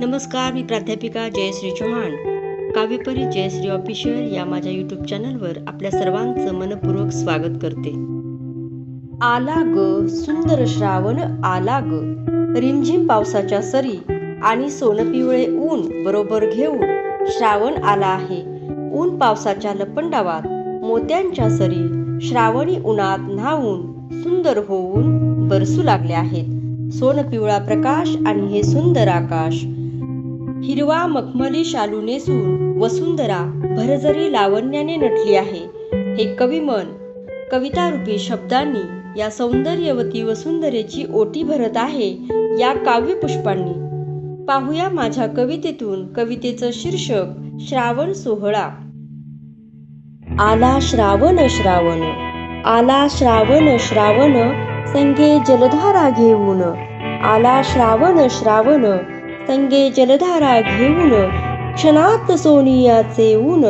नमस्कार मी प्राध्यापिका जयश्री चव्हाण. काव्यपरी जयश्री ऑफिशियल या माझ्या यूट्यूब चॅनलवर आपल्या सर्वांचं मनपूर्वक स्वागत करते. आला ग सुंदर श्रावण आला ग. रिमझिम पावसाच्या सरी आणि सोनपिवळे ऊन बरोबर घेऊन श्रावण आला आहे. ऊन पावसाच्या लपंडावात मोत्यांच्या सरी श्रावणी उन्हात न्हावून सुंदर होऊन बरसू लागले आहेत. सोनपिवळा प्रकाश आणि हे सुंदर आकाश हिरवा मखमली शालू नेसून वसुंधरा भरजरी लावण्याने नटली आहे. हे कविमन कवितारूपी शब्दांनी या सौंदर्यवती वसुंधरेची ओटी भरत आहे या काव्यपुष्पांनी. पाहूया माझ्या कवितेतून कवितेचं शीर्षक श्रावण सोहळा. आला श्रावण श्रावण आला श्रावण श्रावण संगे जलधारा घेऊन. आला श्रावण श्रावण तंगे जलधारा घेऊन क्षणात सोनियाचे ऊन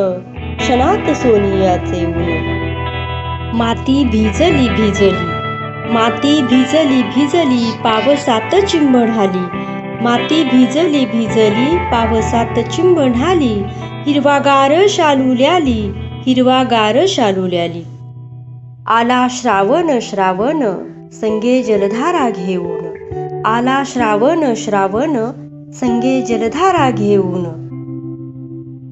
क्षणात सोनियाचे ऊन. माती भिजली भिजली माती भिजली भिजली पावसात चिंबढाली माती भिजली भिजली पावसात चिंबढाली हिरवागार शालुल्याली हिरवागार शालुल्याली आला श्रावण श्रावण संगे जलधारा घेऊन. आला श्रावण श्रावण संगे जलधारा घेऊन.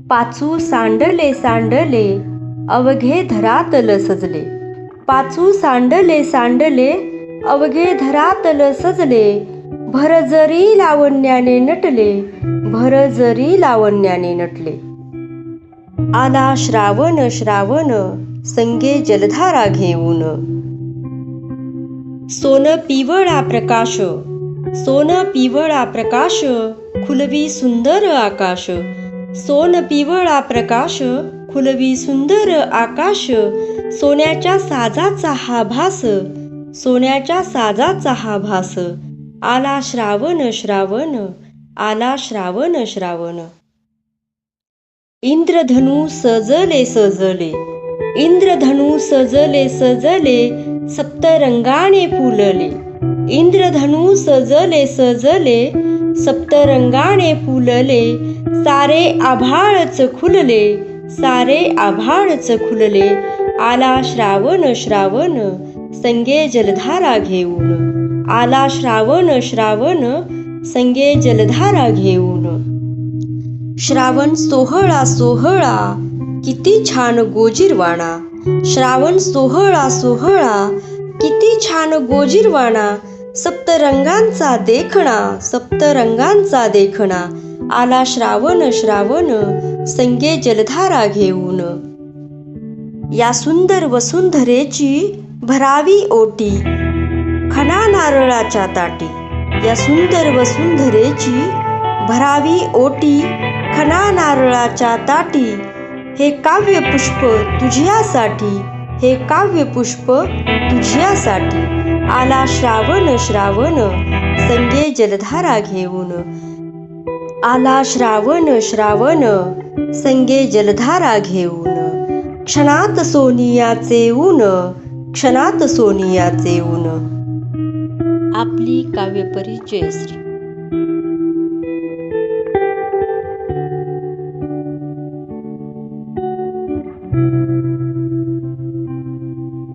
पाचू सांडले सांडले अवघे धरातल सजले. पाचू सांडले सांडले अवघे धरातल सजले. भर जरी लावण्याने नटले भर जरी लावण्याने नटले. आला श्रावण श्रावण संगे जलधारा घेऊन. सोन पिवळा प्रकाश सोन पिवळा प्रकाश खुलवी सुंदर आकाश. सोन पिवळा प्रकाश खुलवी सुंदर आकाश. सोन्याच्या साजाचा हा भास सोन्याच्या साजाचा हा भास. आला श्रावण श्रावण आला श्रावण श्रावण. इंद्रधनु सजले सजले. इंद्रधनु सजले सजले सप्तरंगाने फुलले. इंद्रधनु सजले सजले सप्तरंगाने फुलले सारे आभाळच खुलले सारे आभाळच खुलले. आला श्रावण श्रावण संगे जलधारा घेऊन. आला श्रावण श्रावण संगे जलधारा घेऊन. श्रावण सोहळा सोहळा किती छान गोजीरवाणा. श्रावण सोहळा सोहळा किती छान गोजीरवाणा. सप्तरंगांचा देखणा सप्तरंगांचा देखणा. आला श्रावण श्रावण संगे जलधारा घेऊन. या सुंदर वसुंधरेची भरावी ओटी खना नारळाच्या ताटी. या सुंदर वसुंधरेची भरावी ओटी खना नारळाच्या ताटी. हे काव्य पुष्प तुझ्यासाठी हे काव्य पुष्प तुझ्यासाठी. आला श्रावण श्रावण संगे जलधारा घेऊन. आला श्रावण श्रावण संगे जलधारा घेऊन. क्षणात सोनियाचे ऊन क्षणात सोनियाचे ऊन. आपली काव्यपरी श्री.